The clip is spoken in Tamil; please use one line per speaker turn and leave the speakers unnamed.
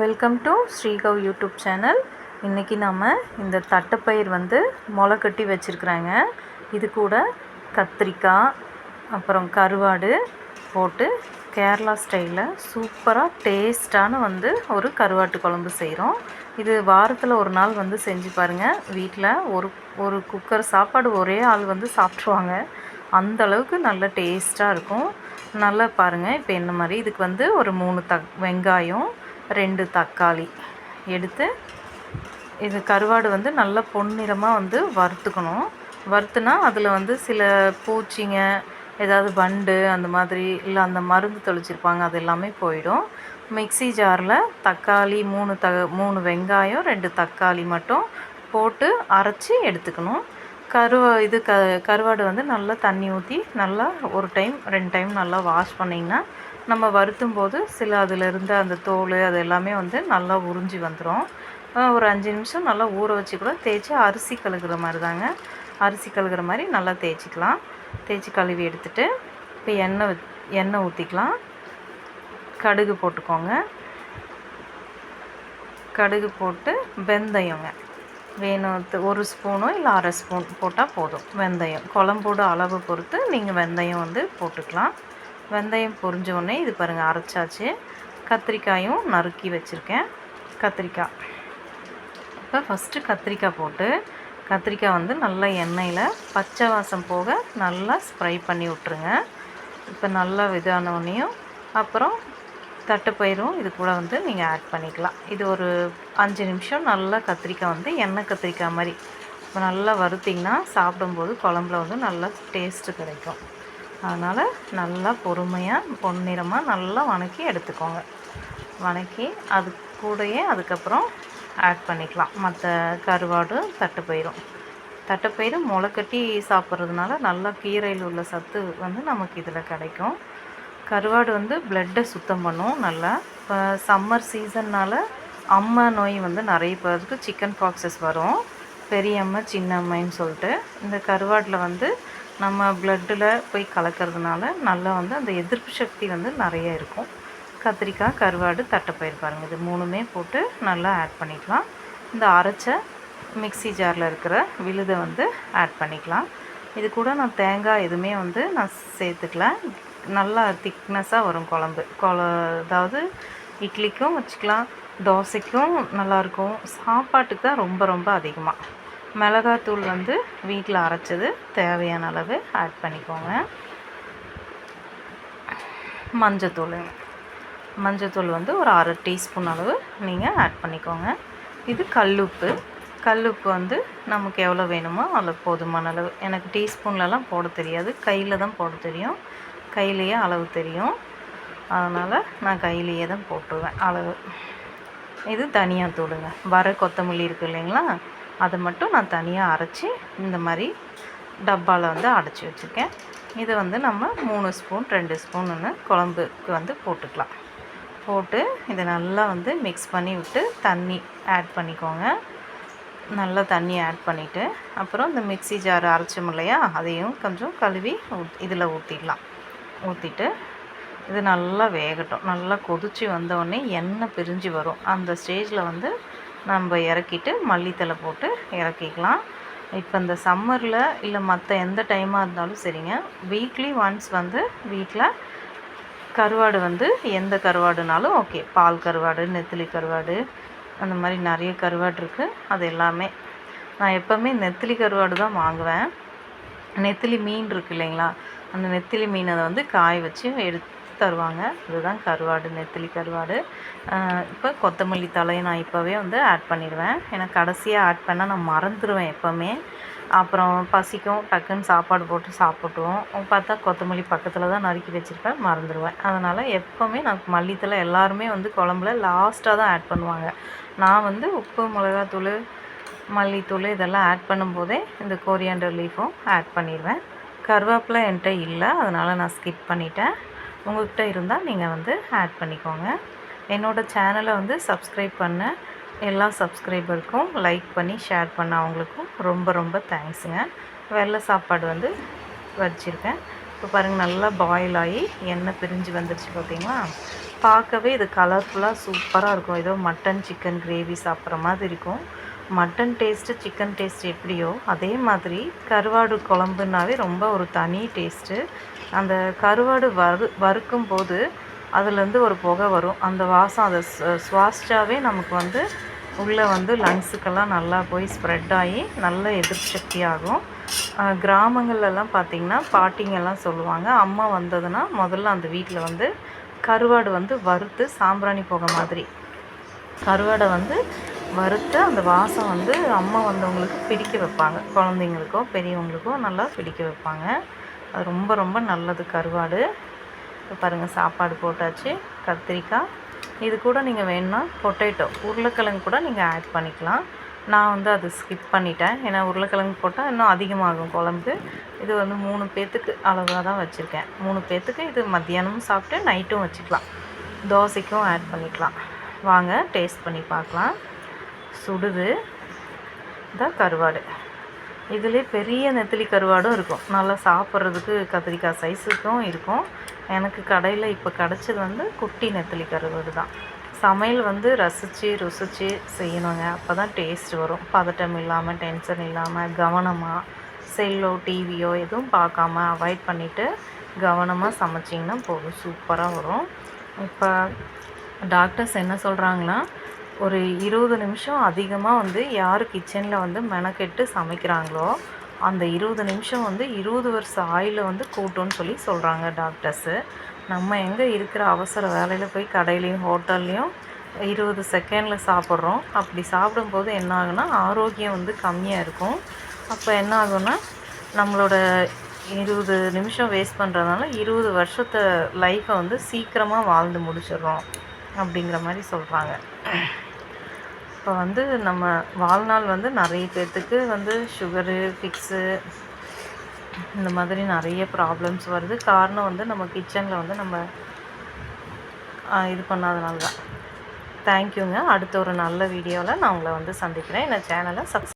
Welcome to Sreegav YouTube channel இன்றைக்கி நம்ம இந்த தட்டைப்பயிர் வந்து முளை கட்டி வச்சுருக்குறாங்க. இது கூட கத்திரிக்காய் அப்புறம் கருவாடு போட்டு கேரளா ஸ்டைலில் சூப்பராக டேஸ்ட்டான வந்து ஒரு கருவாட்டு குழம்பு செய்கிறோம் இது வாரத்தில் ஒரு நாள் வந்து செஞ்சு பாருங்கள் வீட்டில் ஒரு ஒரு குக்கர் சாப்பாடு ஒரே ஆள் வந்து சாப்பிட்ருவாங்க அந்த அளவுக்கு நல்ல டேஸ்ட்டாக இருக்கும். நல்லா பாருங்கள் இப்போ என்ன மாதிரி இதுக்கு வந்து ஒரு மூணு த வெங்காயம் ரெண்டு தக்காளி எடுத்து இது கருவாடு வந்து நல்லா பொன்னிறமாக வந்து வறுத்துக்கணும். வறுத்துனா அதில் வந்து சில பூச்சிங்க ஏதாவது வண்டு அந்த மாதிரி இல்லை அந்த மருந்து தெளிச்சிருப்பாங்க அது எல்லாமே போயிடும். மிக்ஸி ஜாரில் தக்காளி மூணு த மூணு வெங்காயம் ரெண்டு தக்காளி மட்டும் போட்டு அரைச்சி எடுத்துக்கணும். கருவா இது க கருவாடு வந்து நல்லா தண்ணி ஊற்றி நல்லா ஒரு டைம் ரெண்டு டைம் நல்லா வாஷ் பண்ணிங்கன்னா நம்ம வருத்தும் போது சில அதில் இருந்த அந்த தோல் அது எல்லாமே வந்து நல்லா உறிஞ்சி வந்துடும் ஒரு அஞ்சு நிமிஷம் நல்லா ஊற வச்சு கூட தேய்ச்சி அரிசி கழுகுற மாதிரி தாங்க அரிசி கழுகுற மாதிரி நல்லா தேய்ச்சிக்கலாம். தேய்ச்சி கழுவி எடுத்துட்டு இப்போ எண்ணெய் எண்ணெய் ஊற்றிக்கலாம் கடுகு போட்டுக்கோங்க. கடுகு போட்டு வெந்தயங்க. வேணும் ஒரு ஸ்பூனோ இல்லை அரை ஸ்பூன் போட்டால் போதும். வெந்தயம். குழம்போட அளவு பொறுத்து நீங்கள் வெந்தயம் வந்து போட்டுக்கலாம். வெந்தயம் பொரிஞ்சோடனே இது பாருங்கள் அரைச்சாச்சு. கத்திரிக்காயும் நறுக்கி வச்சுருக்கேன். கத்திரிக்காய். இப்போ ஃபஸ்ட்டு கத்திரிக்காய் போட்டு கத்திரிக்காய் வந்து நல்லா எண்ணெயில் பச்சை வாசம் போக நல்லா ஸ்ப்ரை பண்ணி விட்ருங்க இப்போ நல்லா இதானோடனையும் அப்புறம் தட்டுப்பயிரும் இது கூட வந்து நீங்கள் ஆட் பண்ணிக்கலாம். இது ஒரு அஞ்சு நிமிஷம் நல்லா கத்திரிக்காய் வந்து எண்ணெய் கத்திரிக்காய் மாதிரி. இப்போ நல்லா வறுத்திங்கன்னா சாப்பிடும்போது குழம்புல வந்து நல்லா டேஸ்ட்டு கிடைக்கும். அதனால் நல்லா பொறுமையாக பொன்னிறமாக நல்லா வணக்கி எடுத்துக்கோங்க. வணக்கி அது கூடயே அதுக்கப்புறம் ஆட் பண்ணிக்கலாம். மற்ற கருவாடு தட்டுப்பயிரும் தட்டுப்பயிரும் முளைக்கட்டி சாப்பிட்றதுனால நல்லா கீரையில் உள்ள சத்து வந்து நமக்கு இதில் கிடைக்கும். கருவாடு வந்து பிளட்டை சுத்தம் பண்ணும் நல்லா. இப்போ சம்மர் சீசன்னால் அம்மை நோய் வந்து நிறைய பேருக்கு சிக்கன் பாக்ஸஸ் வரும். பெரிய அம்மை சின்ன அம்மைன்னு சொல்லிட்டு இந்த கருவாட்டில் வந்து நம்ம பிளட்டில் போய் கலக்கிறதுனால நல்லா வந்து அந்த எதிர்ப்பு சக்தி வந்து நிறைய இருக்கும். கத்திரிக்காய் கருவாடு தட்டைப்பயிர் பாருங்கள் இது மூணுமே போட்டு நல்லா ஆட் பண்ணிக்கலாம். இந்த அரைச்ச மிக்ஸி ஜாரில் இருக்கிற விழுதை வந்து ஆட் பண்ணிக்கலாம். இது கூட நான் தேங்காய் எதுவுமே வந்து நான் சேர்த்துக்கல. நல்லா திக்னஸாக வரும் குழம்பு. கொழ அதாவது இட்லிக்கும் வச்சுக்கலாம் தோசைக்கும் நல்லாயிருக்கும். சாப்பாட்டுக்கு தான் ரொம்ப ரொம்ப அதிகமாக மிளகாத்தூள் வந்து வீட்டில் அரைச்சது தேவையான அளவு ஆட் பண்ணிக்கோங்க. மஞ்சத்தூள். மஞ்சத்தூள் வந்து ஒரு அரை டீஸ்பூன் அளவு நீங்கள் ஆட் பண்ணிக்கோங்க. இது கல்லுப்பு. கல்லுப்பு வந்து நமக்கு எவ்வளோ வேணுமோ அதில் போதுமான அளவு. எனக்கு டீஸ்பூன்லலாம் போட தெரியாது. கையில் தான் போட தெரியும். கையிலேயே அளவு தெரியும். அதனால் நான் கையிலேயே தான் போட்டுருவேன் அளவு. இது தனியாக தூளுங்க வர கொத்தமல்லி இருக்குது இல்லைங்களா? அதை மட்டும் நான் தனியாக அரைச்சி இந்த மாதிரி டப்பாவில் வந்து அடைச்சி வச்சுருக்கேன். இதை வந்து நம்ம மூணு ஸ்பூன் ரெண்டு ஸ்பூன்னு குழம்புக்கு வந்து போட்டுக்கலாம். போட்டு இதை நல்லா வந்து மிக்ஸ் பண்ணி விட்டு தண்ணி ஆட் பண்ணிக்கோங்க. நல்லா தண்ணி ஆட் பண்ணிவிட்டு அப்புறம் இந்த மிக்ஸி ஜார் அரைச்சோம் இல்லையா? அதையும் கொஞ்சம் கழுவி இதில் ஊற்றிடலாம் ஊற்றிட்டு இது நல்லா வேகட்டும். நல்லா கொதிச்சு வந்தோடனே எண்ணெய் பிரிஞ்சு வரும். அந்த ஸ்டேஜில் வந்து நம்ம இறக்கிட்டு மல்லித்தலை போட்டு இறக்கிக்கலாம். இப்போ இந்த சம்மரில் இல்லை மற்ற எந்த டைமாக இருந்தாலும் சரிங்க. வீக்லி ஒன்ஸ் வந்து வீட்டில் கருவாடு வந்து எந்த கருவாடுனாலும் ஓகே பால் கருவாடு நெத்திலி கருவாடு அந்த மாதிரி நிறைய கருவாடு இருக்குது அது எல்லாமே. நான் எப்போவுமே நெத்திலி கருவாடு தான் வாங்குவேன். நெத்திலி மீன் இருக்கு இல்லைங்களா? அந்த நெத்திலி மீனை வந்து காய வச்சு எடுத்து தருவாங்க. இதுதான் கருவாடு நெத்திலி கருவாடு. இப்போ கொத்தமல்லி தலையை நான் இப்போவே வந்து ஆட் பண்ணிடுவேன். ஏன்னா கடைசியாக ஆட் பண்ணால் நான் மறந்துடுவேன் எப்போவுமே. அப்புறம் பசிக்கும் டக்குன்னு சாப்பாடு போட்டு சாப்பிட்டுவோம் பார்த்தா கொத்தமல்லி பக்கத்தில் தான் நறுக்கி வச்சுருப்பேன் மறந்துடுவேன் அதனால் எப்போவுமே நான் மல்லித்தலை எல்லாருமே வந்து குழம்புல லாஸ்ட்டாக தான் ஆட் பண்ணுவாங்க. நான் வந்து உப்பு மிளகாத்தூள் மல்லித்தூள் இதெல்லாம் ஆட் பண்ணும்போதே இந்த கோரியாண்டர் லீஃபும் ஆட் பண்ணிடுவேன். கருவேப்பிலை என்கிட்ட இல்லை அதனால் நான் ஸ்கிப் பண்ணிட்டேன். உங்கள்கிட்ட இருந்தால் நீங்கள் வந்து ஆட் பண்ணிக்கோங்க. என்னோடய சேனலை வந்து சப்ஸ்கிரைப் பண்ண. எல்லா சப்ஸ்கிரைபருக்கும் லைக் பண்ணி ஷேர் பண்ண அவங்களுக்கும் ரொம்ப ரொம்ப தேங்க்ஸுங்க வெள்ளை சாப்பாடு வந்து வச்சுருக்கேன். இப்போ பாருங்கள் நல்லா பாயில் ஆகி எண்ணெய் பிரிஞ்சு வந்துடுச்சு பார்த்தீங்களா பார்க்கவே இது கலர்ஃபுல்லாக சூப்பராக இருக்கும். ஏதோ மட்டன் சிக்கன் கிரேவி சாப்பிட்ற மாதிரி இருக்கும். மட்டன் டேஸ்ட்டு சிக்கன் டேஸ்ட் எப்படியோ அதே மாதிரி கருவாடு குழம்புனாவே ரொம்ப ஒரு தனி டேஸ்ட்டு அந்த கருவாடு வறு வறுக்கும் போது அதுலேருந்து ஒரு புகை வரும். அந்த வாசம் அதை சு- சுவாசிச்சாவே நமக்கு வந்து உள்ளே வந்து லங்ஸுக்கெல்லாம் நல்லா போய் ஸ்ப்ரெட் ஆகி நல்ல எதிர்ப்பு ஆகும் கிராமங்கள்லாம் பார்த்திங்கன்னா பாட்டிங்கெல்லாம் சொல்லுவாங்க. அம்மா வந்ததுன்னா முதல்ல அந்த வீட்டில் வந்து கருவாடு வந்து வறுத்து சாம்பிராணி போக மாதிரி. கருவாடை வந்து வறுத்து அந்த வாசம் வந்து அம்மா வந்தவங்களுக்கு பிடிக்க வைப்பாங்க. குழந்தைங்களுக்கோ பெரியவங்களுக்கோ நல்லா பிடிக்க வைப்பாங்க. அது ரொம்ப ரொம்ப நல்லது கருவாடு. இப்போ பாருங்கள் சாப்பாடு போட்டாச்சு கத்திரிக்காய். இது கூட நீங்கள் வேணும்னா பொட்டேட்டோ உருளைக்கிழங்கு கூட நீங்கள் ஆட் பண்ணிக்கலாம். நான் வந்து அது ஸ்கிப் பண்ணிட்டேன். ஏன்னா உருளைக்கிழங்கு போட்டால் இன்னும் அதிகமாகும் குழம்பு. இது வந்து மூணு பேர்த்துக்கு அளவாக தான் வச்சுருக்கேன். மூணு பேர்த்துக்கு இது மத்தியானமும் சாப்பிட்டு நைட்டும் வச்சுக்கலாம். தோசைக்கும் ஆட் பண்ணிக்கலாம். வாங்க டேஸ்ட் பண்ணி பார்க்கலாம். சுடுது. தான் கருவாடு. இதுலேயே பெரிய நெத்திலி கருவாடும் இருக்கும். நல்லா சாப்பிட்றதுக்கு கத்திரிக்காய் சைஸுக்கும் இருக்கும். எனக்கு கடையில் இப்போ கிடச்சது வந்து குட்டி நெத்திலி கருவாடு தான். சமையல் வந்து ரசித்து ருசித்து செய்யணுங்க. அப்போ தான் டேஸ்ட் வரும். பதட்டம் இல்லாமல் டென்ஷன் இல்லாமல் கவனமாக செல்லோ டிவியோ எதுவும் பார்க்காம அவாய்ட் பண்ணிவிட்டு கவனமாக சமைச்சிங்கன்னா போதும். சூப்பராக வரும். இப்போ டாக்டர்ஸ் என்ன சொல்கிறாங்கன்னா ஒரு இருபது நிமிஷம் அதிகமாக வந்து யார் கிச்சனில் வந்து மெனக்கெட்டு சமைக்கிறாங்களோ அந்த இருபது நிமிஷம் வந்து இருபது வருஷம் ஆயில வந்து கூட்டும்னு சொல்லி சொல்கிறாங்க டாக்டர்ஸு. நம்ம எங்கே இருக்கிற அவசர வேலையில் போய் கடையிலையும் ஹோட்டல்லையும் இருபது செகண்டில் சாப்பிட்றோம். அப்படி சாப்பிடும்போது என்ன ஆகுனா ஆரோக்கியம் வந்து கம்மியாக இருக்கும். அப்போ என்ன ஆகும்னா நம்மளோட இருபது நிமிஷம் வேஸ்ட் பண்ணுறதுனால இருபது வருஷத்தை லைஃப்பை வந்து சீக்கிரமாக வாழ்ந்து முடிச்சிடுறோம். அப்படிங்கிற மாதிரி சொல்கிறாங்க இப்போ வந்து நம்ம வாழ்நாள் வந்து நிறைய பேர்த்துக்கு வந்து சுகரு ஃபிக்ஸு இந்த மாதிரி நிறைய ப்ராப்ளம்ஸ் வருது. காரணம் வந்து நம்ம கிச்சனில் வந்து நம்ம இது பண்ணாதனால தான். தேங்க்யூங்க அடுத்த ஒரு நல்ல வீடியோவில் நான் உங்களை வந்து சந்திக்கிறேன். இந்த சேனலை சப்ஸ்